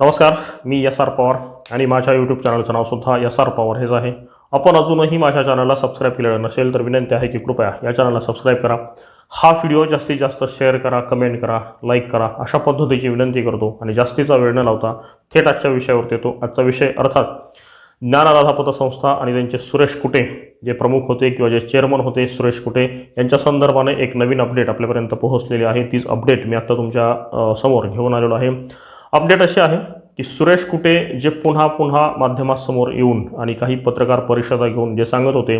नमस्कार मी S R Pawar आणि माझ्या यूट्यूब चॅनलचं नावसुद्धा एस आर पवार हेच आहे. आपण अजूनही माझ्या चॅनलला सबस्क्राईब केलेलं नसेल तर विनंती आहे की कृपया या चॅनलला सबस्क्राईब करा. हा व्हिडिओ जास्तीत जास्त शेअर करा कमेंट करा लाईक करा अशा पद्धतीची विनंती करतो आणि जास्तीचा वेळ न लावता थेट आजच्या विषयावरती येतो. आजचा विषय अर्थात ज्ञानराधा पतसंस्था आणि त्यांचे सुरेश कुटे जे प्रमुख होते किंवा जे चेअरमन होते सुरेश कुटे यांच्या संदर्भाने एक नवीन अपडेट आपल्यापर्यंत पोहोचलेली आहे. तीच अपडेट मी आत्ता तुमच्यासमोर घेऊन आलेलो आहे. अपडेट अशी आहे की सुरेश कुटे जे पुन्हा पुन्हा माध्यमासमोर येऊन आणि काही पत्रकार परिषदा घेऊन जे सांगत होते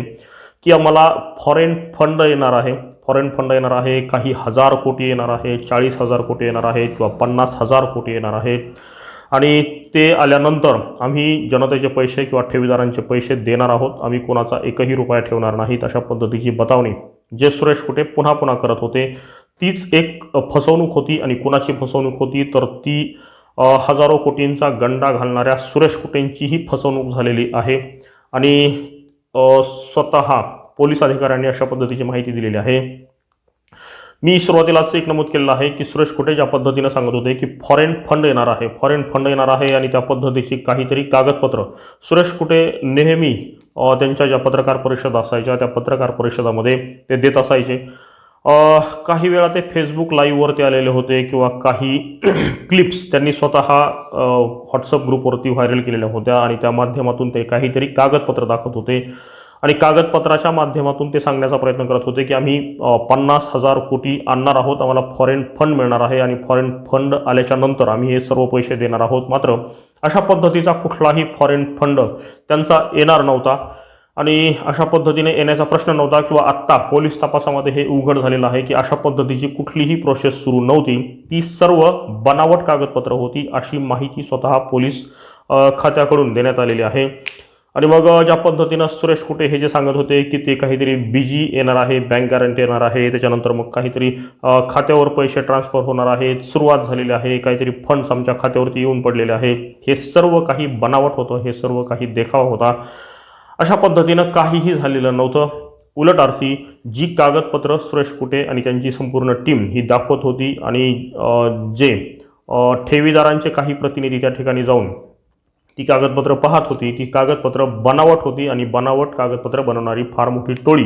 की आम्हाला फॉरेन फंड येणार आहे फॉरेन फंड येणार आहे काही हजार कोटी येणार आहे चाळीस हजार कोटी येणार आहेत किंवा पन्नास हजार कोटी येणार आहेत आणि ते आल्यानंतर आम्ही जनतेचे पैसे किंवा ठेवीदारांचे पैसे देणार आहोत. आम्ही कोणाचा एकही रुपया ठेवणार नाहीत अशा पद्धतीची बतावणी जे सुरेश कुटे पुन्हा पुन्हा करत होते तीच एक फसवणूक होती आणि कुणाची फसवणूक होती तर ती हजारो कोटींचा गंडा घालणाऱ्या सुरेश कुटेंचीही फसवणूक झालेली आहे. आणि स्वतः पोलीस अधिकाऱ्यांनी अशा पद्धतीची माहिती दिलेली आहे. मी सुरुवातीलाच एक नमूद केलेलं आहे की सुरेश कुटे ज्या पद्धतीनं सांगत होते की फॉरेन फंड येणार आहे फॉरेन फंड येणार आहे आणि त्या पद्धतीची काहीतरी कागदपत्र. सुरेश कुटे नेहमी त्यांच्या ज्या पत्रकार परिषद असायच्या त्या पत्रकार परिषदामध्ये ते देत असायचे. काही वेळा ते फेसबुक लाईव्हवरती आलेले होते किंवा काही क्लिप्स त्यांनी स्वतः व्हॉट्सअप ग्रुपवरती व्हायरल केलेल्या होत्या आणि त्या माध्यमातून ते काहीतरी कागदपत्र दाखवत होते. आणि कागदपत्राच्या माध्यमातून ते सांगण्याचा प्रयत्न करत होते की आम्ही पन्नास हजार कोटी आणणार आहोत आम्हाला फॉरेन फंड मिळणार आहे आणि फॉरेन फंड आल्याच्यानंतर आम्ही हे सर्व पैसे देणार आहोत. मात्र अशा पद्धतीचा कुठलाही फॉरेन फंड त्यांचा येणार नव्हता. आणि अशा पद्धतीने येण्याचा प्रश्न नव्हता किंवा आत्ता पोलीस तपासामध्ये हे उघड झालेलं आहे की अशा पद्धतीची कुठलीही प्रोसेस सुरू नव्हती. ती सर्व बनावट कागदपत्र होती अशी माहिती स्वतः पोलीस खात्याकडून देण्यात आलेली आहे. आणि मग ज्या पद्धतीनं सुरेश कुटे हे जे सांगत होते की ते काहीतरी बीजी येणार आहे बँक गॅरंटी येणार आहे त्याच्यानंतर मग काहीतरी खात्यावर पैसे ट्रान्सफर होणार आहेत सुरुवात झालेली आहे काहीतरी फंड्स आमच्या खात्यावरती येऊन पडलेले आहे हे सर्व काही बनावट होतं हे सर्व काही देखावा होता. अशा पद्धतीनं काहीही झालेलं नव्हतं. उलट अर्थी जी कागदपत्र सुरेश कुटे आणि त्यांची संपूर्ण टीम ही दाखवत होती आणि जे ठेवीदारांचे काही प्रतिनिधी त्या ठिकाणी जाऊन ती कागदपत्र पाहत होती. ती कागदपत्र बनावट होती आणि बनावट कागदपत्र बनवणारी फार मोठी टोळी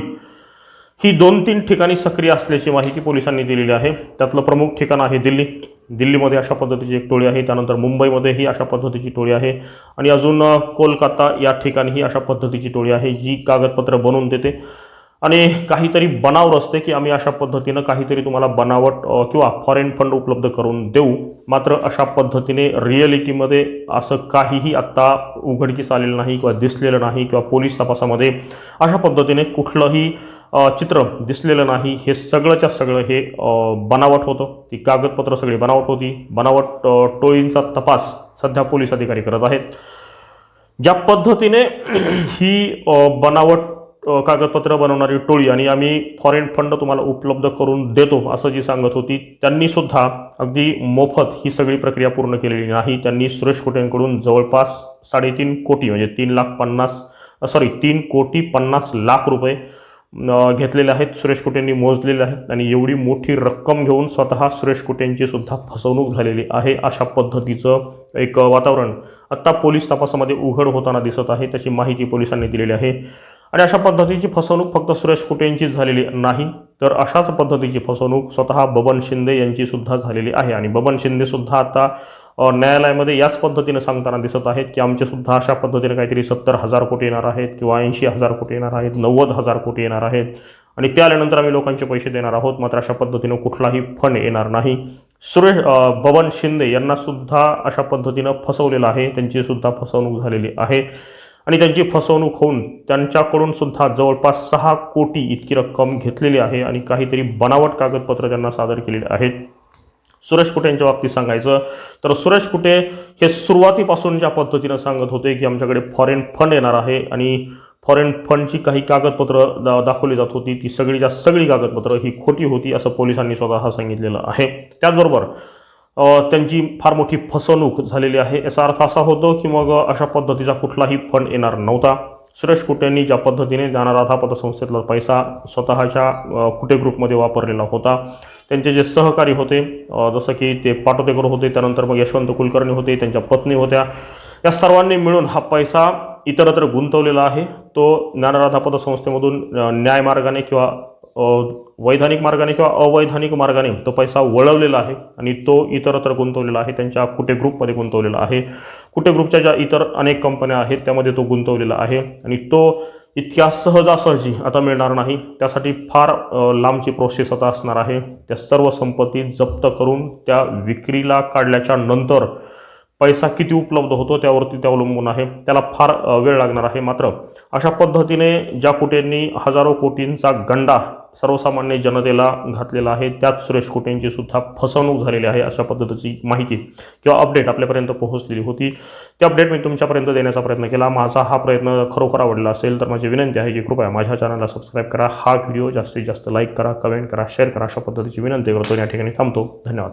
ही दोन तीन ठिकाणी सक्रिय असल्याची माहिती पोलिसांनी दिलेली आहे. त्यातलं प्रमुख ठिकाण आहे दिल्ली. दिल्लीमध्ये अशा पद्धतीची एक टोळी आहे. त्यानंतर मुंबईमध्येही अशा पद्धतीची टोळी आहे. आणि अजून कोलकाता या ठिकाणीही अशा पद्धतीची टोळी आहे जी कागदपत्र बनवून देते. आणि काहीतरी बनावर असते की आम्ही अशा पद्धतीनं काहीतरी तुम्हाला बनावट किंवा फॉरेन फंड उपलब्ध करून देऊ. मात्र अशा पद्धतीने रिअलिटीमध्ये असं काहीही आत्ता उघडकीस आलेलं नाही किंवा दिसलेलं नाही किंवा पोलीस तपासामध्ये अशा पद्धतीने कुठलंही चित्र दिसलेलं नाही. हे सगळंच्या सगळं हे बनावट होतं. ती कागदपत्र सगळी बनावट होती. बनावट टोळींचा तपास सध्या पोलीस अधिकारी करत आहेत. ज्या पद्धतीने ही बनावट कागदपत्र बनवणारी टोळी आणि आम्ही फॉरेन फंड तुम्हाला उपलब्ध करून देतो असं जी सांगत होती त्यांनी सुद्धा अगदी मोफत ही सगळी प्रक्रिया पूर्ण केलेली नाही. त्यांनी सुरेश कोटेंकडून जवळपास साडेतीन कोटी म्हणजे तीन लाख पन्नास सॉरी तीन कोटी पन्नास लाख रुपये घेतलेले आहेत. सुरेश कुटेंनी मोजलेले आहेत. आणि एवढी मोठी रक्कम घेऊन स्वतः सुरेश कुटेंची सुद्धा फसवणूक झालेली आहे अशा पद्धतीचं एक वातावरण आत्ता पोलीस तपासामध्ये उघड होताना दिसत आहे. त्याची माहिती पोलिसांनी दिलेली आहे. आणि अशा पद्धतीची फसवणूक फक्त सुरेश कुटेंचीच झालेली नाही तर अशाच पद्धतीची फसवणूक स्वतः बबन शिंदे यांची सुद्धा झालेली आहे. आणि बबन शिंदे सुद्धा आता न्यायालयामध्ये याच पद्धतीनं सांगताना दिसत आहेत की आमचे सुद्धा अशा पद्धतीने काहीतरी सत्तर हजार कोटी येणार आहेत किंवा ऐंशी हजार कोटी येणार आहेत नव्वद हजार कोटी येणार आहेत. आणि ते आल्यानंतर आम्ही लोकांचे पैसे देणार आहोत मात्र अशा पद्धतीनं कुठलाही फंड येणार नाही. सुरेश बबन शिंदे यांना सुद्धा अशा पद्धतीनं फसवलेलं आहे त्यांची सुद्धा फसवणूक झालेली आहे. आणि त्यांची फसवणूक होऊन त्यांच्याकडून सुद्धा जवळपास सहा कोटी इतकी रक्कम घेतलेली आहे आणि काहीतरी बनावट कागदपत्र त्यांना सादर केलेली आहेत. सुरेश कुटे यांच्या बाबतीत सांगायचं तर सुरेश कुटे हे सुरुवातीपासून ज्या पद्धतीनं सांगत होते की आमच्याकडे फॉरेन फंड येणार आहे आणि फॉरेन फंडची काही कागदपत्र दा दाखवली जात होती ती सगळीच्या सगळी कागदपत्र ही खोटी होती असं पोलिसांनी स्वतः सांगितलेलं आहे. त्याचबरोबर त्यांची फार मोठी फसवणूक झालेली आहे. याचा अर्थ असा होतो की मग अशा पद्धतीचा कुठलाही फंड येणार नव्हता. सुरेश कुटेंनी ज्या पद्धतीने ज्ञानराधा पतसंस्थेतला पैसा स्वतःच्या कुटे ग्रुपमध्ये वापरलेला होता. त्यांचे जे सहकारी होते जसं की ते पाटोतेकर होते त्यानंतर मग यशवंत कुलकर्णी होते त्यांच्या पत्नी होत्या. या सर्वांनी मिळून हा पैसा इतरत्र गुंतवलेला आहे. तो ज्ञानराधा पतसंस्थेमधून न्यायमार्गाने किंवा वैधानिक मार्गाने किंवा अवैधानिक मार्गाने तो पैसा वळवलेला आहे आणि तो इतरत्र गुंतवलेला आहे त्यांच्या कुठे ग्रुपमध्ये गुंतवलेला आहे. कुठे ग्रुपच्या ज्या इतर अनेक कंपन्या आहेत त्यामध्ये तो गुंतवलेला आहे आणि तो इतक्या सहजासहजी आता मिळणार नाही. त्यासाठी फार लांबची प्रोसेस आता असणार आहे. त्या सर्व संपत्ती जप्त करून त्या विक्रीला काढल्याच्या नंतर पैसा किती उपलब्ध होतो त्यावरती ते अवलंबून आहे. त्याला फार वेळ लागणार आहे. मात्र अशा पद्धतीने ज्या कुठेंनी हजारो कोटींचा गंडा सर्वसामान्य जनतेला घातलेला आहे. त्यात सुरेश कुटेंची सुद्धा फसवणूक झालेली आहे अशा पद्धतीची माहिती किंवा अपडेट आपल्यापर्यंत पोहोचलेली होती. ते अपडेट मी तुमच्यापर्यंत देण्याचा प्रयत्न केला. माझा हा प्रयत्न खरोखर आवडला असेल तर माझी विनंती आहे की कृपया माझ्या चॅनलला सबस्क्राईब करा. हा व्हिडिओ जास्तीत जास्त लाईक करा कमेंट करा शेअर करा अशा पद्धतीची विनंती करतो. या ठिकाणी थांबतो. धन्यवाद.